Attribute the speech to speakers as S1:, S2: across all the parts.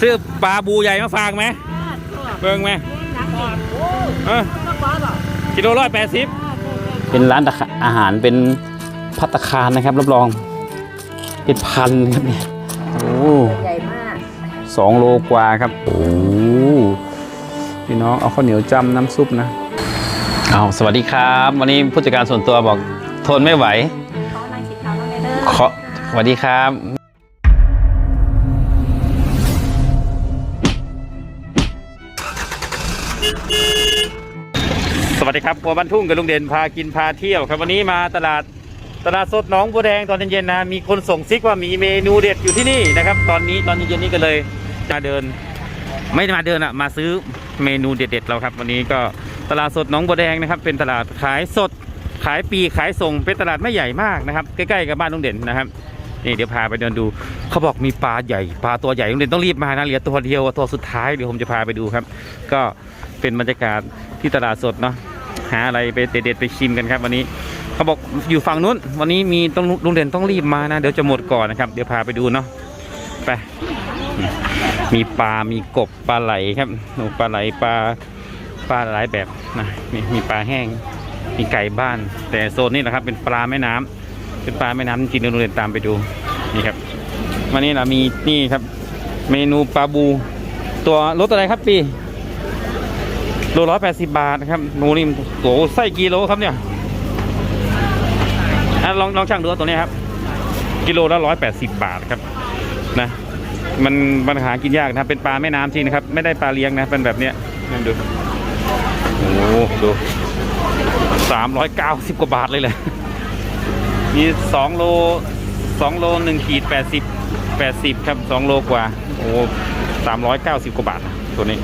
S1: ซื้อปลาบูใหญ่มาฝากไหมเบิ่งไหมเออกิโลร้อยแปดสิบเป็นร้านอาหารเป็นพัตตาคารนะครับรับรอง เป็นพันครับเนี่ยโอ้
S2: ใหญ่มาก
S1: สองโลกว่าครับโอ้พี่น้องเอาข้าวเหนียวจำน้ำซุปนะเอาสวัสดีครับ วันนี้ผู้จัดการส่วนตัวบอกทนไม่ไหว
S2: เขานั่งคิดเขาแล้วไงเด้อ
S1: ขอสวัสดีครับ สวัสดีครับปัวบ้านทุ่งกับลุงเด่นพากินพาเที่ยวครับวันนี้มาตลาดตลาดสดหนองบัวแดงตอนเย็นๆนะมีคนส่งซิกว่ามีเมนูเด็ดอยู่ที่นี่นะครับ ตอนนี้ตอนเย็นๆนี้ก็เลยมาเดิน ไม่ได้มาเดินอะมาซื้อเมนูเด็ดๆเราครับ วันนี้ก็ตลาดสดหนองบัวแดงนะครับ เป็นตลาดขายสดขายปีขายส่งเป็นตลาดไม่ใหญ่มากนะครับใกล้ๆกับบ้านลุงเด่นนะครับนี่เดี๋ยวพาไปเดินดู เขาบอกมีปลาใหญ่ปลาตัวใหญ่ลุงเด่นต้องรีบมานะเหลือตัวเดียวตัวสุดท้ายเดี๋ยวผมจะพาไปดูครับ ก็เป็นบรรยากาศที่ตลาดสดเนาะ หาอะไรไปเด็ดๆไปชิมกันครับวันนี้เขาบอกอยู่ฝั่งนู้น วันนี้มีต้องลุงเด่นต้องรีบมานะ เดี๋ยวจะหมดก่อนนะครับ เดี๋ยวพาไปดูเนาะไปมีปลา มีกบปลาไหลครับหนูปลาไหลปลาปลาหลายแบบนะมีมีปลาแห้ง มีไก่บ้าน แต่โซนนี้นะครับ เป็นปลาแม่น้ำเป็นปลาแม่น้ำจริงๆเดี๋ยวเราเดินตามไปดูนี่ครับวันนี้เรามีนี่ครับ เมนูปลาบู ตัวรถอะไรครับปี โลร้อยแปดสิบบาทนะครับหนูนี่โอ้โหไส้กิโลครับเนี่ยอะลองลองช่างดูตัวนี้ครับ กิโลละร้อยแปดสิบบาทครับนะ มันมันหากินยากนะครับ เป็นปลาแม่น้ำจริงนะครับ ไม่ได้ปลาเลี้ยงนะเป็นแบบเนี้ยนั่ดูโอ้โหดูสามร้อยเก้าสิบกว่าบาทเลยแหละมีสองโลสองโลหนึ่งขีดแปดสิบแปดสิบครับสองโลกว่า โอ้สามร้อยเก้าสิบกว่าบาทนะตัวนี้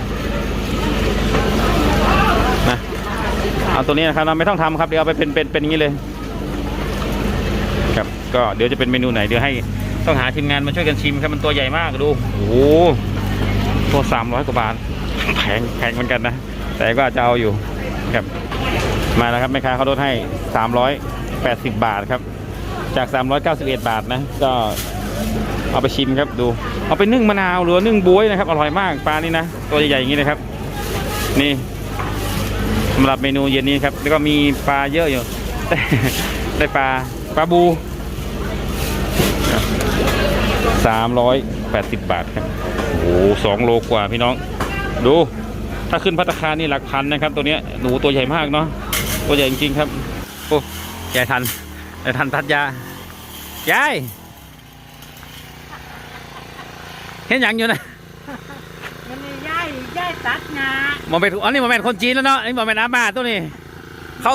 S1: เอาตัวนี้นะครับเราไม่ต้องทำครับเดี๋ยวเอาไปเป็นเป็นเป็นอย่างนี้เลย ครับก็เดี๋ยวจะเป็นเมนูไหนเดี๋ยวให้ต้องหาทีมงานมาช่วยกันชิมครับมันตัวใหญ่มากดูโอ้โหตัวสามร้อยกว่าบาทแพงแพงเหมือนกันนะ แต่ก็อาจจะเอาอยู่ครับมาแล้วครับแม่ค้าเขาลดให้380บาทครับ จาก391บเอ็ดบาทนะก็เอาไปชิมครับดู เอาไปนึ่งมะนาวหรือนึ่งบวยนะครับ อร่อยมากปลานี่นะ ตัวใหญ่ๆอย่างนี้นะครับ นี่ สำหรับเมนูเย็นนี้ครับ แล้วก็มีปลาเยอะอยู่ ได้ปลาปลาบูสามร้อยแปดสิบบาทครับโอ้โหสองโลกว่าพี่น้อง ดู ถ้าขึ้นพัตคานี่หลักพันนะครับ ตัวเนี้ยหนูตัวใหญ่มากเนาะตัวใหญ่จริงๆครับโอ้ยายทันยายทันทัดยายายเห็นหยังอยู่นะ
S2: มันมีย่ายย่ายตัดงา
S1: โมเมนต์อันนี้โมเมนต์คนจีนแล้วเนาะอันนี้โมเมนต์อาม่าตัวนี้เขา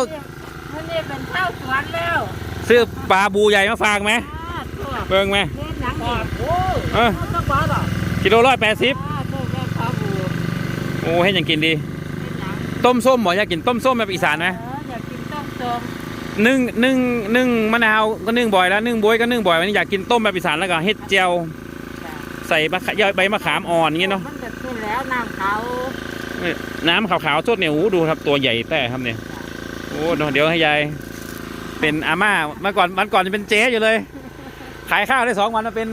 S2: มันนี่เป็นข้าวสวนแล้ว
S1: ซื้อปลาบูใหญ่มาฝากไหม
S2: อ่าตัว
S1: เบิ่งไหม
S2: เล่นหนังอีกโอ้
S1: เออ
S2: ก็บ้าหรอ
S1: กิโลร้อยแปดสิบ
S2: อ่าตัวแม่ข้าวบู
S1: โอ้ให้หยังกินดี
S2: เล่นหนัง
S1: ต้มส้มหมออยากกินต้มส้มแบบอีสานไหม
S2: เอออยากกินต้มส้ม
S1: นึ่งนึ่งนึ่งมะนาวก็นึ่งบ่อยแล้วนึ่งบวยก็นึ่งบ่อยวันนี้อยากกินต้มแบบอีสานแล้วก็เฮ็ดเจียว
S2: จ้ะ
S1: ใส่มะขยใบมะขามอ่อนอย่างเงี้ยเนาะ
S2: มันจะขึ้นแล้วน้ำเขา
S1: นี่น้ำขาวๆสดเนี่ยโอ้โหดูครับตัวใหญ่แต่ครับเนี่ยโอ้เดี๋ยวให้ยายเป็นอาม่าเมื่อก่อนวันก่อนจะเป็นเจ๊อยู่เลย ขายข้าวได้สองวันมาเป็น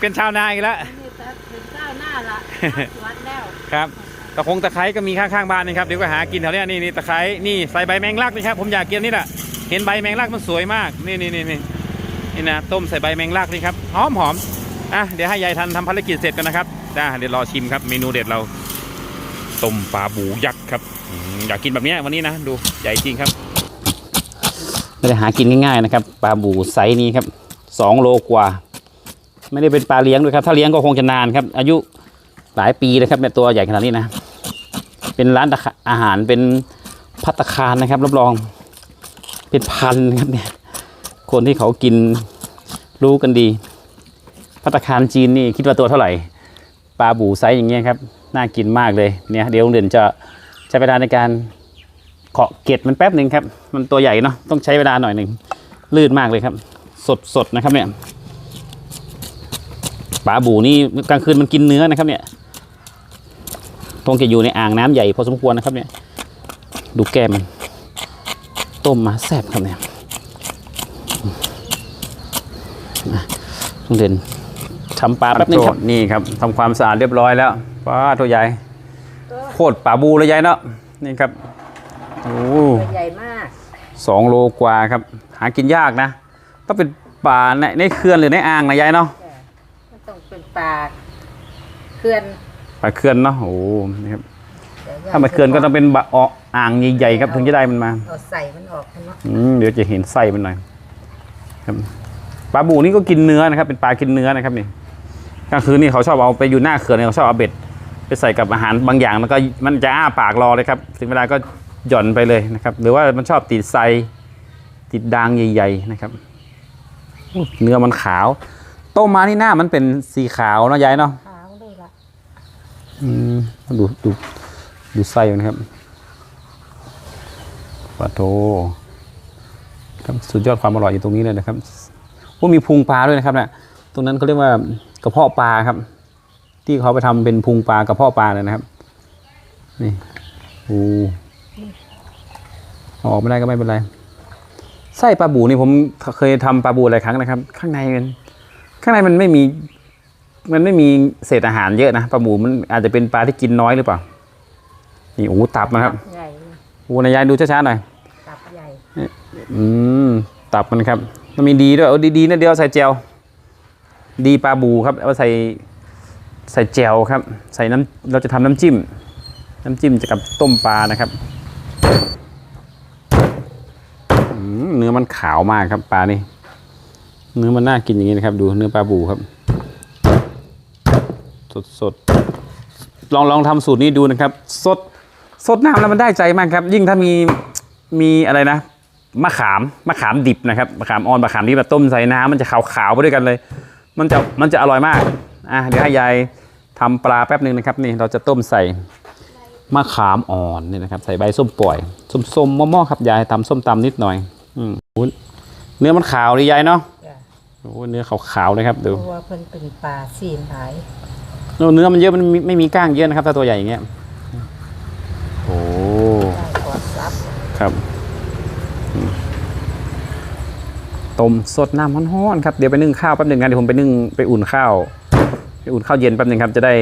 S1: เป็นชาวนาอีกแล้ว
S2: อันนี่จะเป็นข้าวหน้าละข้าวสวนแล้ว
S1: ครับตะคงตะไคร้ก็มีข้างๆบ้านนี่ครับเดี๋ยวก็หากินแถวเนี้ยนี่นี่ตะไคร้นี่ใส่ใบแมงลักนี่ครับผมอยากกินนี่แหละเห็นใบแมงลักมันสวยมากนี่นี่นี่นี่นี่นะต้มใส่ใบแมงลักนี่ครับหอมหอมอะเดี๋ยวให้ยายทันทำภารกิจเสร็จกันนะครับ จ้าเดี๋ยวรอชิมครับ เมนูเด็ดเราต้มปลาบูยักษ์ครับอยากกินแบบนี้วันนี้นะดูใหญ่จริงครับไม่ได้หากินง่ายๆนะครับปลาบูไซส์นี้ครับสองโลกว่า ไม่ได้เป็นปลาเลี้ยงด้วยครับ ถ้าเลี้ยงก็คงจะนานครับ อายุหลายปีนะครับเนี่ยตัวใหญ่ขนาดนี้นะ เป็นร้านอาหารเป็นพัตคารนะครับรับรองเป็นพันครับเนี่ยคนที่เขากินรู้กันดีพัตคารจีนนี่คิดว่าตัวเท่าไหร่ ปลาบูไซส์อย่างเงี้ยครับ น่ากินมากเลยเนี่ยเดี๋ยวเรียนจะใช้เวลาในการเกาะเกล็ดมันแป๊บหนึ่งครับ มันตัวใหญ่เนาะต้องใช้เวลาหน่อยหนึ่งลื่นมากเลยครับ สดสดนะครับเนี่ยปลาบูนี่กลางคืนมันกินเนื้อนะครับเนี่ยคงจะอยู่ในอ่างน้ำใหญ่พอสมควรนะครับเนี่ยดูแก้มต้มมาแซ่บครับเนี่ยต้องเด่น
S3: ทำปลาแป๊บนึงครับ
S1: นี่ครับทำความสะอาดเรียบร้อยแล้วป้าตัวใหญ่โคตรป่าบูเลยยายเนาะนี่ครับโอ้
S2: ตัวใหญ่มาก
S1: สองโลกว่าครับ หากินยากนะต้องเป็นป่าในในเขื่อนหรือในอ่างนะยายเนาะ
S2: มันต้องเป็นปลาเขื่อน
S1: ป่าเขื่อนเนาะโอ้นี่ครับถ้ามาเขื่อนก็ต้องเป็นบะออกอ่างใหญ่ๆครับถึงจะได้มันมา
S2: เอาใส่มันออกเนาะ
S1: อืมเดี๋ยวจะเห็นไส้มันหน่อยครับปลาบูนี่ก็กินเนื้อนะครับ เป็นปลากินเนื้อนะครับนี่ กลางคืนนี่เขาชอบเอาไปอยู่หน้าเขื่อนเนี่ยเขาชอบเอาเบ็ด ไปใส่กับอาหารบางอย่างแล้วก็มันจะอ้าปากรอเลยครับถึงเวลาก็หย่อนไปเลยนะครับ หรือว่ามันชอบติดไซติดดางใหญ่ๆนะครับอู้เนื้อมันขาวต้มมานี่หน้ามันเป็นสีขาวเนาะยายเนาะ
S2: ขาวเลยล่ะ
S1: อืมดูดูดูไส้มันครับปลาโทครับสุดยอดความอร่อยอยู่ตรงนี้เลยนะครับโอ้มีพุงปลาด้วยนะครับเนี่ยตรงนั้นเขาเรียกว่าก ระเพาะปลาครับ ที่เขาไปทำเป็นพุงปลากระเพาะปลาเลยนะครับ นี่โอ้เอาออกไม่ได้ก็ไม่เป็นไรไส้ปลาบูนี่ผมเคยทำปลาบูหลายครั้งนะครับ ข้างในมันข้างในมันไม่มี มันไม่มีเศษอาหารเยอะนะปลาบูมันอาจจะเป็นปลาที่กินน้อยหรือเปล่านี่โอ้ตับนะครับ
S2: ใหญ่เลย
S1: โอ้นายยายดูช้าๆหน่อย
S2: ตับใหญ่
S1: อืมตับมันครับ มันมีดีด้วยเอาดีๆนะเดียวใส่เจล ดีปลาบูครับเอาใส่ใส่เจลครับ ใส่น้ำเราจะทำน้ำจิ้ม น้ำจิ้มจะกับต้มปลานะครับเนื้อมันขาวมากครับปลานี่เนื้อมันน่ากินอย่างนี้นะครับ ดูเนื้อปลาบูครับ สดสดลองลองทำสูตรนี้ดูนะครับ สดสดน้ำแล้วมันได้ใจมากครับ ยิ่งถ้ามีมีอะไรนะมะขามมะขามดิบนะครับมะขามอ่อนมะขามดิบแบบต้มใส่น้ำมันจะขาวๆไปด้วยกันเลย มันจะมันจะอร่อยมากอะเดี๋ยวให้ยายทำปลาแป๊บหนึ่งนะครับนี่เราจะต้มใส่มะขามอ่อนนี่นะครับ ใส่ใบส้มปล่อยส้มๆมอๆครับยายตำส้มตำนิดหน่อย อืมโอ้ยเนื้อมันขาวเลยยายเนาะ
S2: จ้ะ
S1: โอ้ยเนื้อขาวๆเลยครับดู
S2: เพราะว่าเพิ่นเป็นปลาซีนหลาย
S1: เนื้อมันเยอะมันมีไม่มีก้างเยอะนะครับ ถ้าตัวใหญ่อย่างเงี้ยโอ้
S2: ได้กอดซับ
S1: ครับอืม ต้มสดน้ำร้อนๆครับเดี๋ยวไปนึ่งข้าวแป๊บหนึ่งนะเดี๋ยวผมไปนึ่งไปอุ่นข้าวไปอุ่นข้าวเย็นแป๊บหนึ่งครับจะได้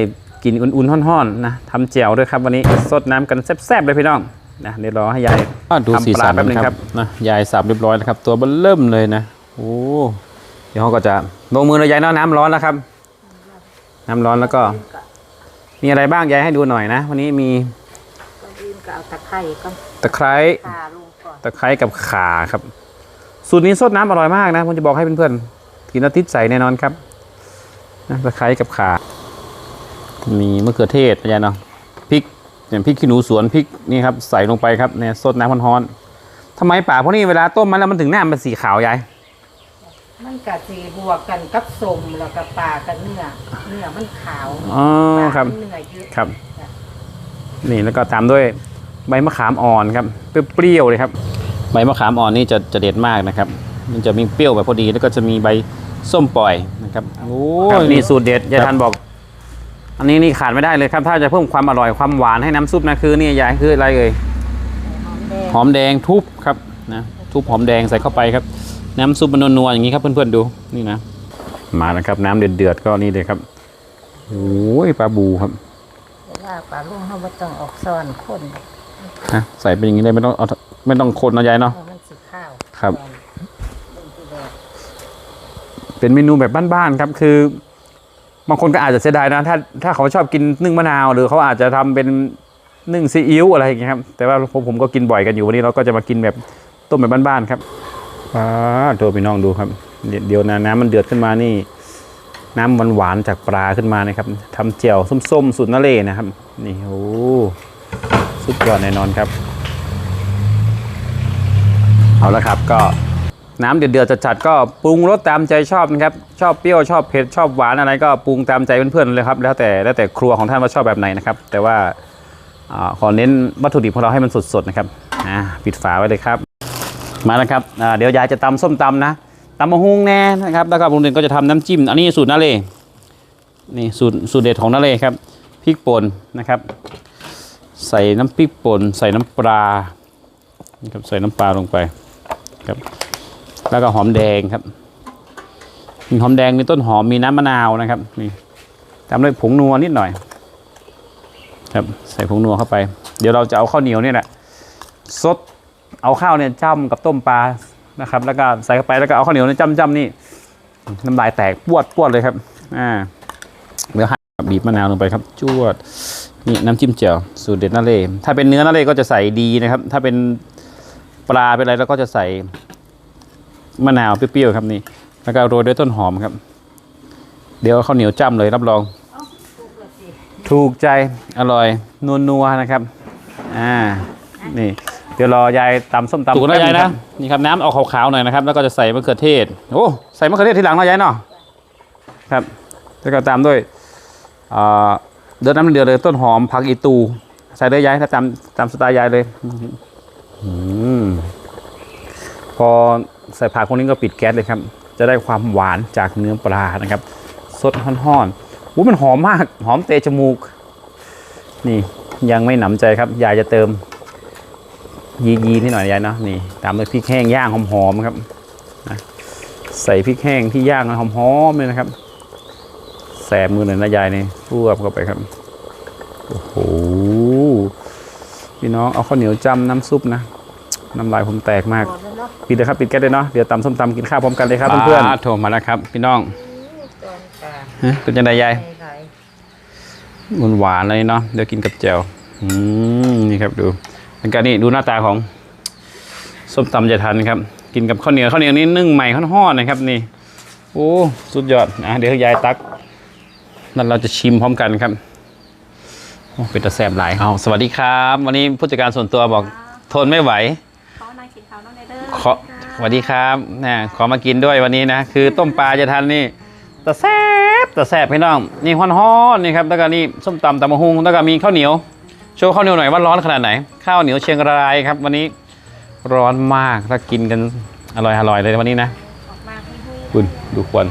S1: กินอุ่นๆร้อนๆนะทำแจ่วด้วยครับวันนี้สดน้ำกันแซ่บๆเลยพี่น้องนะเดี๋ยวรอให้ยาย
S3: ดูสีสัน
S1: ทำปลาแป๊บนึงครับ
S3: นะยายสับเรียบร้อยแล้วครับ ตัวเบลเริ่มเลยนะ
S1: โอ้เดี๋ยวเขาก็จะลงมือเลยยายเนาะน้ำร้อนแล้วครับ น้ำร้อนแล้วก็ มีอะไรบ้างยายให้ดูหน่อยนะ วันนี้มี
S2: ก่อนอื่นก็เอาตะไคร้ก่อน
S1: ตะไคร้
S2: ปลาลงก่อน
S1: ตะไคร้กับข่าครับ สูตรนี้สดน้ำอร่อยมากนะผมจะบอกให้เพื่อนๆกินแล้วติดใจแน่นอนครับนะตะไคร้กับข่ามีมะเขือเทศนะยายเนาะพริกอย่างพริกขี้หนูสวนพริกนี่ครับใส่ลงไปครับเนี่ยสดน้ำร้อนๆทำไมป่าพวกนี้เวลาต้มมันแล้วมันถึงหน้ามันสีขาวยาย
S2: มันก็สีบวกกันกับสมแล้วก็ปลากับเนื้อเนื้อมันขาว
S1: อ๋อ
S2: ปลา
S1: ครับ
S2: เนื้อเยอะ
S1: ครับ นี่แล้วก็ตามด้วยใบมะขามอ่อนครับเปรี้ยวๆเลยครับ ใบมะขามอ่อนนี่จะจะเด็ดมากนะครับ มันจะมีเปรี้ยวแบบพอดีแล้วก็จะมีใบส้มปล่อยนะครับโอ้ยนี่สูตรเด็ดยายทันบอก อันนี้นี่ขาดไม่ได้เลยครับ ถ้าจะเพิ่มความอร่อยความหวานให้น้ำซุปนะคือนี่ยายคืออะไรเอ่ย
S2: หอมแดง
S1: หอมแดงทุบครับนะทุบหอมแดงใส่เข้าไปครับ น้ำซุปมันนัวๆอย่างนี้ครับเพื่อนๆดูนี่นะมาแล้วครับน้ำเดือดๆก็นี่เลยครับโอ้ยปลาบูครับ
S2: เวลาปลาลุงเขาบ่ต้องออกซ่อนคน
S1: ฮะใส่เป็นอย่างนี้เลยไม่ต้องเอา ไม่ต้องคนนะยายเนาะ
S2: เพราะมันสิข้าว
S1: ครับ
S2: ลงที่แดง
S1: เป็นเมนูแบบบ้านๆครับ คือบางคนก็อาจจะเสียดายนะ ถ้าถ้าเขาชอบกินนึ่งมะนาว หรือเขาอาจจะทำเป็นนึ่งซีอิ๊วอะไรอย่างเงี้ยครับ แต่ว่าผมผมก็กินบ่อยกันอยู่วันนี้เราก็จะมากินแบบต้มแบบบ้านๆครับป้าตัวพี่น้องดูครับ เดี๋ยวเดี๋ยวนะน้ำมันเดือดขึ้นมานี่ น้ำหวานๆจากปลาขึ้นมานะครับทำเจียวส้มๆสูตรนาเลนะครับ นี่โอ้สุดยอดแน่นอนครับ เอาละครับก็น้ำเดือดๆจัดๆก็ปรุงรสตามใจชอบนะครับ ชอบเปรี้ยวชอบเผ็ดชอบหวานอะไรก็ปรุงตามใจเพื่อนๆเลยครับ แล้วแต่แล้วแต่ครัวของท่านว่าชอบแบบไหนนะครับ แต่ว่าอขอเน้นวัตถุดิบของเราให้มันสดๆนะครับปิดฝาไว้เลยครับ มาแล้วครับเดี๋ยวยายจะตำส้มตำนะตำมะฮุงแน่นะครับแล้วก็ลุงเด่นก็จะทำน้ำจิ้ม อันนี้สูตรนาเลนี่สูตรสูตรเด็ดของนาเลครับพริกป่นนะครับ ใส่น้ำพริกป่นใส่น้ำปลานะครับใส่น้ำปลาลงไป ครับ แล้วก็หอมแดงครับมีหอมแดงมีต้นหอมมีน้ำมะนาวนะครับ นี่ตามด้วยผงนัวนิดหน่อย ครับใส่ผงนัวเข้าไป เดี๋ยวเราจะเอาข้าวเหนียวเนี่ยแหละซดเอาข้าวเนี่ยจ้ำกับต้มปลานะครับ แล้วก็ใส่เข้าไปแล้วก็เอาข้าวเหนียวเนี่ยจ้ำจ้ำนี่น้ำลายแตกปวดปวดเลยครับอ่าเดี๋ยวให้บีบมะนาวลงไปครับจวดนี่น้ำจิ้มแจ่วสูตรเด็ดนาเล่ถ้าเป็นเนื้อนาเล่ก็จะใส่ดีนะครับ ถ้าเป็น ปลาเป็นอะไรเราก็จะใส่มะนาวเปรี้ยวๆครับนี่ แล้วก็โรยด้วยต้นหอมครับ เดี๋ยวเอาข้าวเหนียวจ้ำเลยรับรอง ถูกใจอร่อยนัวๆนะครับ อ่า นี่ เดี๋ยวรอยายตำส้มตำถูกนะยายนะนี่ครับน้ำออกขาวๆหน่อยนะครับ แล้วก็จะใส่มะเขือเทศโอ้ใส่มะเขือเทศทีหลังเนาะยายเนาะครับ แล้วก็ตามด้วยอ่าเดือดน้ำเดือดเลยต้นหอมผักอีตู ใส่เลยยายถ้าตามตามสไตล์ยายเลยอืม พอใส่ผักพวกนี้ก็ปิดแก๊สเลยครับ จะได้ความหวานจากเนื้อปลานะครับ สดห่อนๆอู้มันหอมมาก หอมเตะจมูก นี่ยังไม่หนำใจครับ ยายจะเติม ยียีนิดหน่อยยายเนาะนี่ ตามด้วยพริกแห้งย่างหอมๆครับนะใส่พริกแห้งที่ย่างหอมๆเลยนะครับ แสบมือหน่อยนะยายนี่รวบเข้าไปครับ โอ้โหพี่น้องเอาข้าวเหนียวจำน้ำซุปนะ น้ำลายผมแตกมาก
S2: บอกแล้วเนาะ
S1: ปิดเลยครับปิดแก๊สเลยเนาะเดี๋ยวตำส้มตำกินข้าวพร้อมกันเลยครับเพื่อนๆโทรมาแล้วครับ พี่น้อง
S2: ตอนปลา
S1: ฮะเป็นยังไงยาย
S2: ไข่
S1: มันหวานเลยเนาะเดี๋ยวกินกับแจ่วอืมนี่ครับดูเป็นการนี่ดูหน้าตาของส้มตำจะทันครับ กินกับข้าวเหนียวข้าวเหนียวนี่นึ่งใหม่ข้าวๆนะครับนี่โอ้สุดยอดอะเดี๋ยวให้ยายตักนั่นเราจะชิมพร้อมกันครับโอ้เป็นตะแสบหลายเอาสวัสดีครับ วันนี้ผู้จัดการส่วนตัวบอกทนไม่ไหว
S4: เขานายกิน ข้าวน้องเนเดอร์
S1: ขอสวัสดีครับนะขอมากินด้วยวันนี้นะ คือต้มปลาจะทันนี่ตะแซบตะแซบพี่น้อง นี่ฮ้อนๆนี่ครับแล้วก็นี่ส้มตำตำมะฮุงแล้วก็มีข้าวเหนียว โชว์ข้าวเหนียวหน่อยว่าร้อนขนาดไหน ข้าวเหนียวเชียงรายครับ วันนี้ร้อนมากถ้ากินกันอร่อยอร่อยเลยวันนี้นะ
S4: ออกมาให้หุ้ย
S1: คุณดูควัน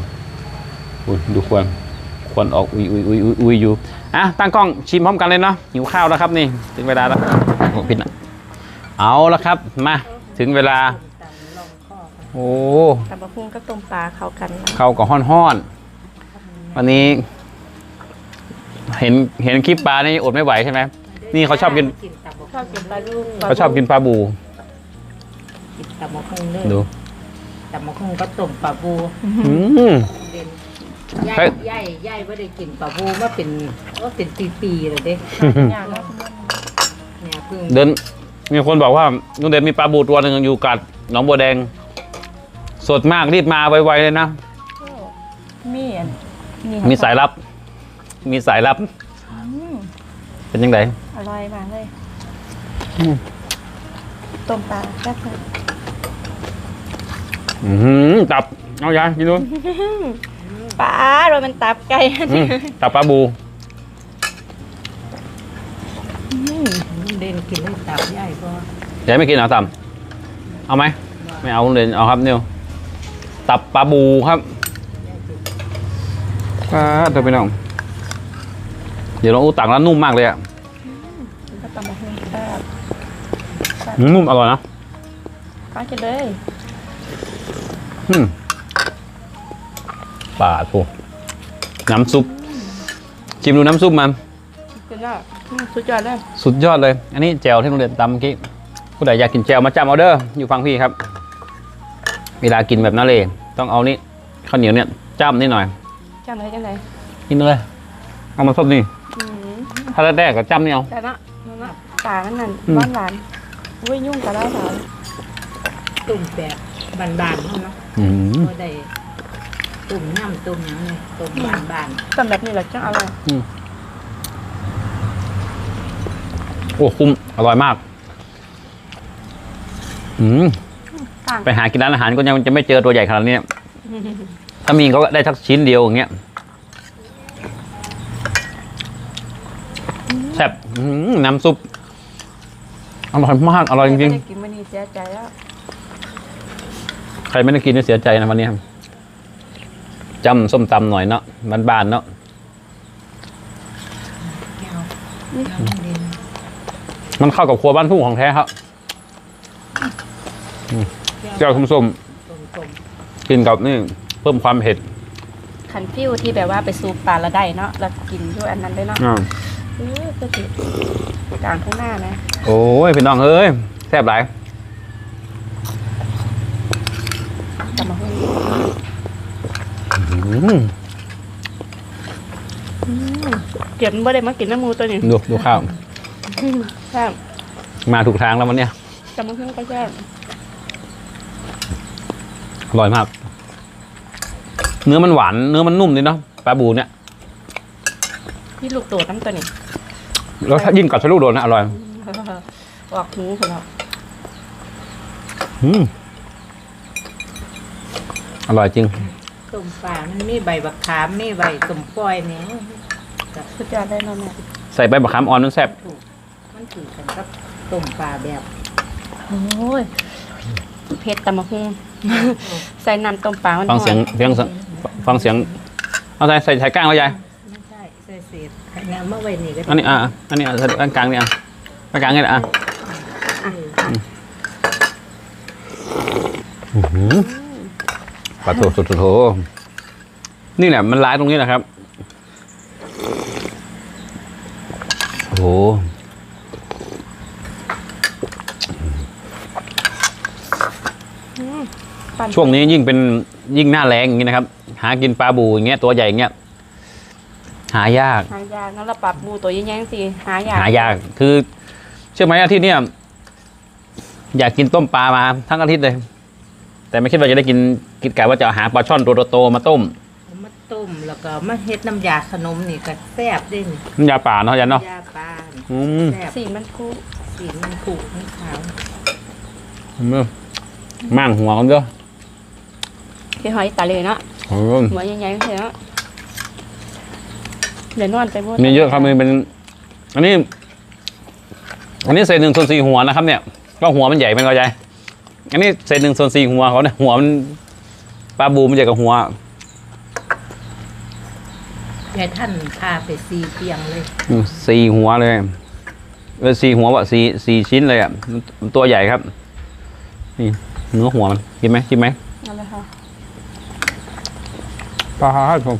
S1: คุณดูควันควันออก อุยอุยอุยอุยอุยอยู่อะตั้งกล้องชิมพร้อมกันเลยเนาะหิวข้าวแล้วครับนี่ ถึงเวลาแล้วโอ้ผิดนะเอาละครับมาถึงเวลา โอ้
S4: แต่บะพุ่งกับต้มปลาเข้ากันนะ
S1: เข้ากับห้อนๆวันนี้ เห็นเห็นคลิปปลานี่อดไม่ไหวใช่ไหม นี่เขาชอบกิน
S2: กินตับ
S4: ชอบกินปลาลูก
S1: เขาชอบกินปลาบู
S2: กินตับมะคุงเด้
S1: ดู
S2: อตับมะคุงก็ต้มปลาบู
S1: อืม
S2: เด่น
S1: เฮ้
S2: ย่ายยย่ายย่ายว่าได้กินปลาบูมาเป็นว่าเป็นปีๆเลยเด้
S4: อย่างแล้ว
S2: เนี่ยเพิ่ง
S1: เดินมีคนบอกว่าลุงเด่นมีปลาบูตัวหนึ่งอยู่กัดหนองบัวแดง สดมากรีบมาไวๆเลยนะ
S4: มีอัน
S1: มีสายลับ มีสายลับ
S4: อืม
S1: เป็นยังไง
S4: อร่อยมากเลย
S1: อืม
S4: ต้มปลาแซ่บ
S1: อืมตับ เอายายกินดู
S4: ๆปลาโรยมันตับไก่
S1: อืมตับปลาบู
S2: เด่นกินได้ตับย่ายก็
S1: ยายไม่กินเหรอตับเอาไหมไม่เอาลุงเด่นเอาครับนิว ตับปลาบูครับปลาเธอไปน้อง เดี๋ยวลองอู้ตักแล้วนุ่มมากเลยอะ
S4: ก็ตำบะพุ่งแซ่บ
S1: อืมนุ่มอร่อยนะ
S4: ปลากินเลย
S1: อืมปลาทูน้ำซุปชิมดูน้ำซุปมัน
S4: กินแล้วอืมสุดยอดเลย
S1: สุดยอดเลย อันนี้แจวที่โรงเรียนตำเมื่อกี้ผู้ใดอยากกินแจวมาจำเอาเด้ออยู่ฟังพี่ครับ เวลากินแบบนั้นเลย ต้องเอานี่ข้าวเหนียวเนี่ยจ้ำนิดหน่อย
S4: จำได้จังไหน
S1: กินเลย เอามาซดนี่
S4: อืม
S1: ถ้าแรกๆก็จ้ำนี่เอา
S4: แต่ละนั่นละปลามันนั่น
S1: อืม
S4: หวานหวานๆอุ้ยยุ่งกับเราหวาน
S2: ตุ่มแบบบานๆเขาเนาะ
S1: อืม
S2: ก็ได้ตุ่มย่ำตุ่มหยังเลยตุ่มบาน
S4: ตำแบบนี้แหละจังอร่อย
S1: โอ้คุ้มอร่อยมาก อืม
S4: ต่าง
S1: ไปหากินร้านอาหารก็ยังจะไม่เจอตัวใหญ่ขนาดนี้ถ้ามีเขาก็ได้ทักชิ้นเดียวอย่างเงี้ยแซ่บอื้อหือน้ำซุปอร่อยมากอร่อยจริง
S4: ไม่ได้กินมันนี่เสียใจแล้ว
S1: ๆใครไม่ได้กินจะเสียใจนะวันนี้ครับจำส้มตำหน่อยเนาะบานๆเนาะมันเข้ากับครัวบ้านทุ่งของแท้ครับอืม แก้วส้ม
S2: ๆตุ่ม
S1: ๆกินกับนี่เพิ่มความเผ็ด
S2: ๆ
S4: คันฟิวที่แบบว่าไปซูปปลาละได้เนาะแล้วกินด้วยอันนั้นได้เนาะ
S1: อ่า
S4: เออก็สิกลางข้างหน้านะ
S1: โอ้ยพี่น้องเอ้ยแซ่บหลาย
S4: กลับมาหุ้น
S1: อืม
S4: เก็บมันบ่ได้มากินน้ำมูตัวนี้
S1: ดูดูข้าว
S4: แซ่บ
S1: มาถูกทางแล้ววันเนี้ย
S4: กลับมาหุ้นก็แซ่บ
S1: อร่อยมาก เนื้อมันหวาน เนื้อมันนุ่มดีเนาะปลาบูเนี่ย
S4: พี่ลูกโดดน้ำตัวนี้
S1: แล้วถ้ายิ่งกับชะลูกโดนนะอร่อย
S4: ออกหูของเรา
S1: อืมอร่อยจริง
S2: ต้มปลามันมีใบบักขามมีใบสมปล่อยนี่
S4: สุดยอดเลยเนาะแม่
S1: ใส่ใบมะขามอ่อนมันแซ่บ
S2: ถูกมันถือกันกับต้มปลาแบบ
S4: โอ้ย เผ็ดตำมะฮุ่งใส่น้ำต้มปลามัน
S1: ฟังเสียงเสียงฟังเสียงเอาใส่ใส่ใส่ก้างแล้วยาย
S2: ไม่ใช่ใส่เศษขยะเมื่อไว้นี่ก็
S1: อันนี้อะอะอันนี้อะใส่ด้านกลางนี่อะด้านกลางนี่แหละอะอื้อหือปลาโถโถโถโถนี่แหละมันร้ายตรงนี้แหละครับโอ้โห
S4: ปั่น
S1: ช่วงนี้ยิ่งเป็นยิ่งหน้าแรงอย่างนี้นะครับ หากินปลาบูอย่างเงี้ยตัวใหญ่อย่างเงี้ยหายาก
S4: หายากนั่นเราปรับบูตัวแย่งๆสิหายาก
S1: หายาก คือ เชื่อไหมอาทิตย์เนี้ยอยากกินต้มปลามาทั้งอาทิตย์เลย แต่ไม่คิดว่าจะได้กินกินกะว่าจะหาปลาช่อนตัวโตๆมาต้ม
S2: เอามาต้มแล้วก็มาเฮ็ดน้ำยาขนมนี่ก็แซ่บเด้นี่
S1: น้ำยาป่าเนาะยันเนาะ
S2: ยาปลานี่
S1: อืม
S2: แซ่บ
S4: สีมันคู่
S2: สีมันผูกมันขาว
S1: มั่งหัวกันเยอะ
S4: ที่หอยตาเลยเนาะ
S1: โอ้ย
S4: หัวใหญ่ๆเนาะเดี๋ยวนอนไปบ่
S1: มีเยอะครับมีเป็น อันนี้ อันนี้เศษหนึ่งส่วนสี่หัวนะครับ เนี่ย ก็หัวมันใหญ่เป็นกระจายอันนี้เศษหนึ่งส่วนสี่หัวเขาเนี่ยหัวมันปลาบูมันใหญ่กับหัว
S2: ยายท่านพาไปซีเปียงเลย
S1: อืมสี่หัวเลยเออสี่หัววะสี่สี่ชิ้นเลยอะมันมันตัวใหญ่ครับ นี่เนื้อหัวมันกินไหมกินไหม
S4: นั่นเลยค่ะ
S1: ปลาครับผม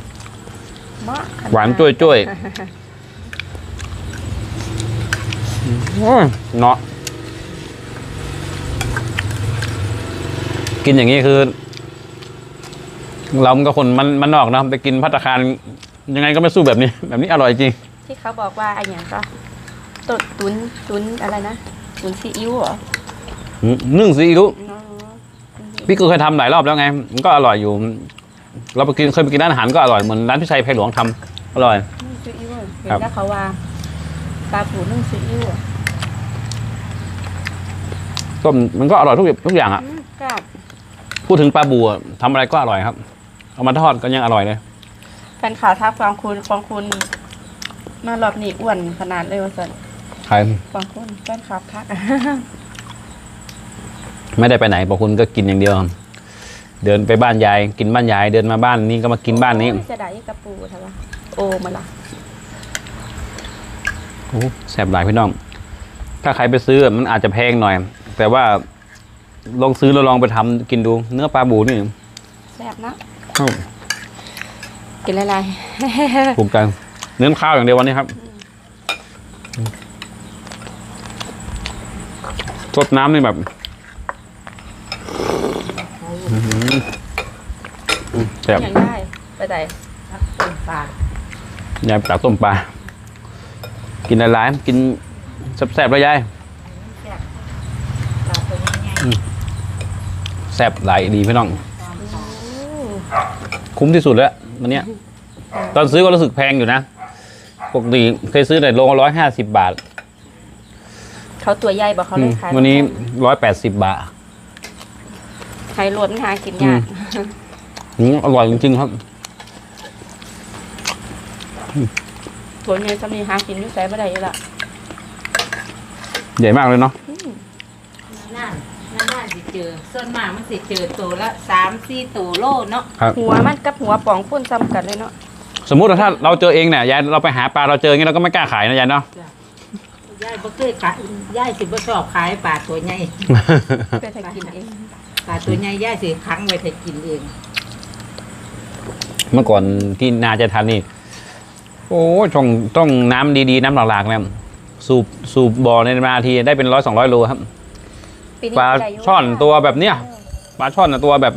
S4: มะ
S1: หวานจ้วยจ้วยโอ้ยเนาะกินอย่างนี้คือ เรามันก็คนมันมันนอกเนอะไปกินพัตตาคารยังไงก็ไม่สู้แบบนี้ แบบนี้อร่อยจริง
S4: ที่เขาบอกว่าไอ้หยังก็ตุนตุนตุนอะไรนะตุนซีอิ๊วเหรอ
S1: อืมนึ่งซีอิ๊ว
S4: อ๋อ
S1: พี่ก็เคยทำหลายรอบแล้วไง มันก็อร่อยอยู่ เราไปกินเคยไปกินร้านอาหารก็อร่อยเหมือนร้านพี่ชัยไพหลวงทำอร่อย
S4: นึ่งซีอิ๊วเห็น
S1: ครับ
S4: แล้วเขาว่าปลาปูนึ่งซีอิ๊วอะ
S1: ก็มันก็อร่อยทุกทุกอย่างอะ
S4: อืมกับ
S1: พูดถึงปลาบูอะทำอะไรก็อร่อยครับ เอามาทอดก็ยังอร่อยเลย
S4: แฟนข่าวทักฟังคุณฟังคุณ มารอบนี้อ้วนขนาดเลยว่าสัน
S1: ใคร
S4: ฟังคุณแฟนข่าวทัก
S1: ไม่ได้ไปไหนบอกคุณก็กินอย่างเดียว เดินไปบ้านยาย กินบ้านยาย เดินมาบ้านนี้ก็มากินบ้านนี้
S4: โอ้ยจะได้กระปูใช่ปะโอมาละ
S1: โอ้แสบหลายพี่น้อง ถ้าใครไปซื้อมันอาจจะแพงหน่อย แต่ว่าลองซื้อแล้วลองไปทำกินดู เนื้อปลาบูนี่
S4: แซ่บนะ
S1: อ้าว
S4: กินอะไร
S1: ถูกใจเนื้อข้าวอย่างเดียววันนี้ครับสดน้ำนี่แบบอื้อหือ แซ่บ
S4: อย่างได้ไปไหน
S2: ทักต้มปลายา
S1: ยตักต้มปลา กินหลายๆกินแซ่บๆแล้วยาย
S2: แซ่บปลาตัวใหญ่
S1: แซ่บหลายดีพี่น้อง คุ้มที่สุดแล้ววันเนี้ยตอนซื้อก็รู้สึกแพงอยู่นะ ปกติเคยซื้อแต่โลร้อยห้าสิบบาท
S4: เขาตัวใหญ่บอกเขา
S1: อื
S4: เล
S1: ม
S4: ยขาย
S1: วันนี้ร้อยแปดสิบบาท
S4: ไข่ล้วนหากินยาก
S1: อืมอร่อยจริงๆครับ
S4: ตัวใหญ่จะมีหากินอยุ่ใส่บ่ได้อยู่ละ
S1: ใหญ่มากเลยเนาะ
S2: ๆนั่นนั่นน่าสิเจอ ส่วนมากมันสิเจอตัวละสามสี่ตัวโลเนาะ
S1: ครับ
S4: หัวมันกับหัวป่องพุ่นซ้ำกันเลยเนาะ
S1: สมมุติว่าถ้าเราเจอเองเนี่ยยายเราไปหาปลาเราเจออย่างนี้เราก็ไม่กล้าขายนะยายเนาะ
S2: ยายบ่เคยขายยายสิบ่ชอบขายปลาตัวใหญ่
S4: ไปทำกินเอง
S2: ปลาตัวใหญ่ยายสิขังไว้ให้กินเอง
S1: เมื่อก่อนที่นาจะทันนี่ โอ้ยต้องต้องน้ำดีๆ น้ำหลากๆเนี่ยสูบสูบบ่อในนาทีได้เป็นร้อยสองร้อยโลครับ
S4: ปีนี้
S1: ปลา
S4: ได้ยู่
S1: ช่อนตัวแบบเนี้ยปลาช่อนน่ะตัวแบบ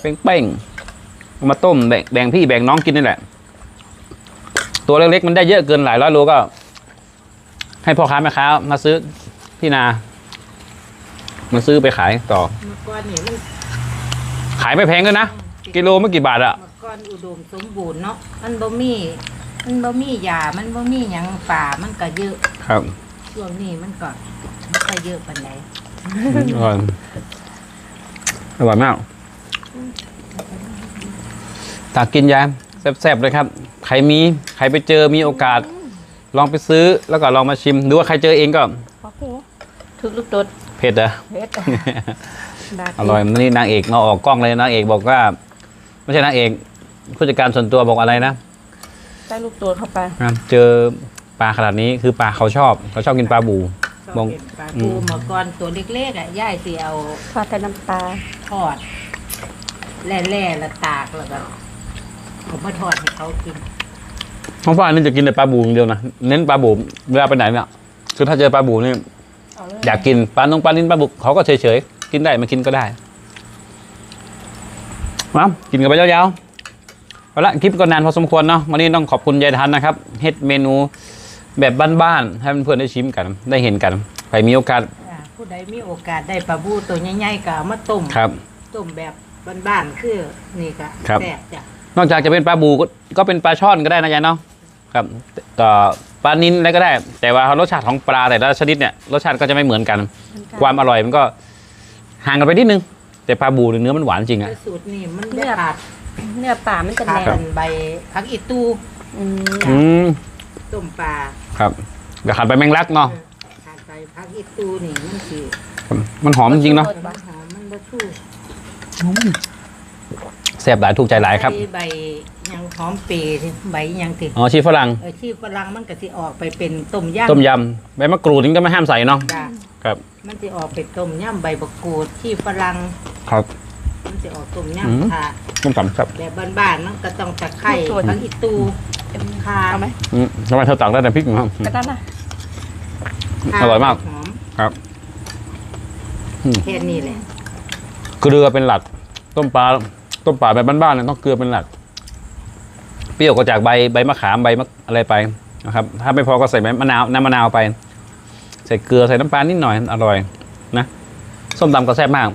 S1: เป้งๆเอามาต้มแบ่งแบ่งพี่แบ่งน้องกินนี่แหละ ตัวเล็กๆมันได้เยอะเกินหลายร้อยโลก็ ให้พ่อค้าแม่ค้ามาซื้อที่นา มาซื้อไปขายต่อ
S2: เมื่อก่อนนี่มัน
S1: ขายไม่แพงด้วยนะ กิโลไม่กี่บาทอะ
S2: เมื่อ ก่อนอุดมสมบูรณ์เนาะมันบ่มี มันบ่มียามันบ่มีหยังป่ามันก็เยอะ
S1: ครับ
S2: ช่วงนี้มันก็ไม่ค่อยเยอะปานใด
S1: อร่อยอร่อยมากตักกินยายแซ่บๆเลยครับ ใครมีใครไปเจอมีโอกาส ลองไปซื้อแล้วก็ลองมาชิมดูว่าใครเจอเองก็
S4: โอ้โหถึกลูกตด
S1: เผ็ดอะ
S4: เผ็ดดา
S1: อร่อยนี่นางเอกมาออกกล้องเลยนางเอกบอกว่า ไม่ใช่นางเอก ผู้จัดการส่วนตัวบอกอะไรนะ
S4: ได้ลูกตดเข้าไป
S1: เจอปลาขนาดนี้คือปลาเขาชอบ เขาชอบกินปลาบู
S2: ชอบ
S1: มอง
S2: เป็นปลาทูเมื่อก่อนตัวเล็กๆอะย่ายสิเอา
S4: ทอดแต่น้ำปลา
S2: ทอดแล่ๆแล้วตากแล้วก็ผมมาทอดให้เขากิน
S1: น้องฟ้านี่จะกินแต่ปลาบูอย่างเดียวนะเน้นปลาบูเวลาไปไหนเนี่ยคือถ้าเจอปลาบูนี่
S4: เอาเลย
S1: อยากกินปลาน้องปลาลิ้นปลาบุกเขาก็เฉยๆกินได้ไม่กินก็ได้มากินกันไปยาวๆ เอาละคลิปก็นานพอสมควรเนาะวันนี้ต้องขอบคุณยายทันนะครับเฮ็ดเมนูแบบบ้านๆให้เพื่อนๆได้ชิมกัน ได้เห็นกันใครมีโอกาส
S2: อ่าผู้ใดมีโอกาสได้ปลาบูตัวใหญ่ๆก็เอามาต้ม
S1: ครับ
S2: ต้มแบบบ้านๆคือนี่ก็
S1: ครับ
S2: แซ่บจ้ะ
S1: นอกจากจะเป็นปลาบูก็ก็เป็นปลาช่อนก็ได้นะยายเนาะครับก็ปลานินอะไรก็ได้ แต่ว่ารสชาติของปลาแต่ละชนิดเนี่ยรสชาติก็จะไม่เหมือนกัน ความอร่อยมันก็ห่างกันไปนิดนึง แต่ปลาบูเนี่ยเนื้อมันหวานจริงอะ
S2: แต่สูตรนี่มันจะขาด
S4: เนื้อปลามันจะ
S2: ขา
S4: แน่
S2: ด
S4: น
S2: ใบผักอีตู
S4: อืม
S1: อืม
S2: ต้มปลา
S1: ครับเดี๋ยวขาดไปแมงลักเนาะ
S2: ขาดใบผักอีตูนี่มันสิ
S1: มันหอมจริงๆเนาะ
S2: มันหอมมันบ่ชู่
S1: แซ่บหลายถูกใจหลายครับ
S2: ใใบหยังหอมเปรย์ใบหยังติ
S1: อ๋อชีฝรั่ง
S2: เออที่ฝรั่งมันก็สิออกไปเป็นต้มยำ
S1: ต้มยำใบมะกรูดนี่ก็ไม่ห้ามใส่เนาะ
S2: จ้ะ
S1: ครับ
S2: มันสิออกเป็นต้มยำใบบักกูดที่ฝรั่ง
S1: ครับ
S2: มันสิออกต้ม
S1: อืม
S2: ยำค่ะ
S1: ต้มตำครับ
S2: แบบบ้านๆมันก็ต้องตะไคร้ผักอีตูคา
S4: เอาไหม
S1: อืมทำไมเธอตักได้แต่พริกนะครับ
S4: ก็ได้นะ
S2: ข่
S1: อร่อยมาก
S2: หอม
S1: ครับ อืม
S2: แค่นี้แหละ
S1: เกลือเป็นหลัก ต้มปลาต้มปลาแบบบ้านๆเนี่ยต้องเกลือเป็นหลัก เปรี้ยวก็จากใบใบมะขามใบมะอะไรไปนะครับ ถ้าไม่พอก็ใส่ใบมะนาวน้ำมะนาวไป ใส่เกลือใส่น้ำปลานิดหน่อยอร่อย นะส้มตำก็แซ่บมาก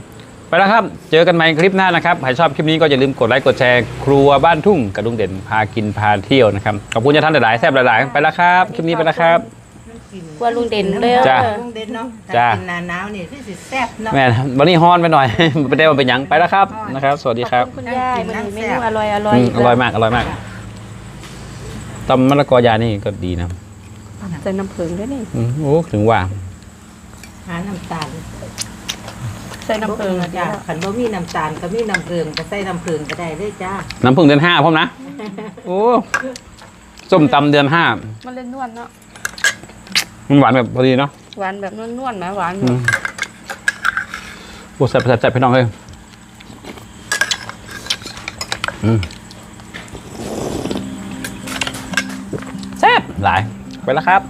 S1: ไปแล้วครับ เจอกันใหม่คลิปหน้านะครับ ใครชอบคลิปนี้ก็อย่าลืมกดไลค์กดแชร์ครัวบ้านทุ่งกระดุงเด่นพากินพาเที่ยวนะครับ ขอบคุณจะท่านหลายๆแซ่บหลายๆ ไปแล้วครับ คลิปนี้ไปแล้วครับ
S2: มันกิน
S4: กลัวลุงเด่นเลย
S1: จ้ะ
S2: ลุงเด่นเนาะ
S1: จ้ะ
S2: ถ้ากินหนาหนาวนี่คือสิแซ่บเนาะ
S1: แม่วันนี้ฮ้อนไปหน่อย ไม่ได้ว่าเป็นหยังไปแล้วครับนะครับ สวัสดีครับ
S4: ขอณคุณย่าวันนี้เมนูอร่อยอร่อย
S1: อืมอร่อยมากอร่อยมากตำมะละกอยานี่ก็ดีนะ
S4: ใส่น้ำผึ้งด้วยนี่
S1: อืมโอ้ถึงว่า
S2: หาน้ำตาล
S4: ใส่น้ำผึ้ง
S2: จ้ะขันบ่มีน้ำตาลก็มีน้ำเกลือก็ใส่น้ำเกลือก็ได้เลยจ้า
S1: น้ำพึ่งเดือนห้าพ่อมนะ โอ้ส้มตำเดือนห้า
S4: มันเล่นนวลเนาะ
S1: มันหวานแบบพอดีเนาะ
S4: หวานแบบนวลๆนะหวาน
S1: อืมโอ้แซ่บแซ่บแซ่บพี่น้องเลยอืมแซ่บหลายไปแล้วครับ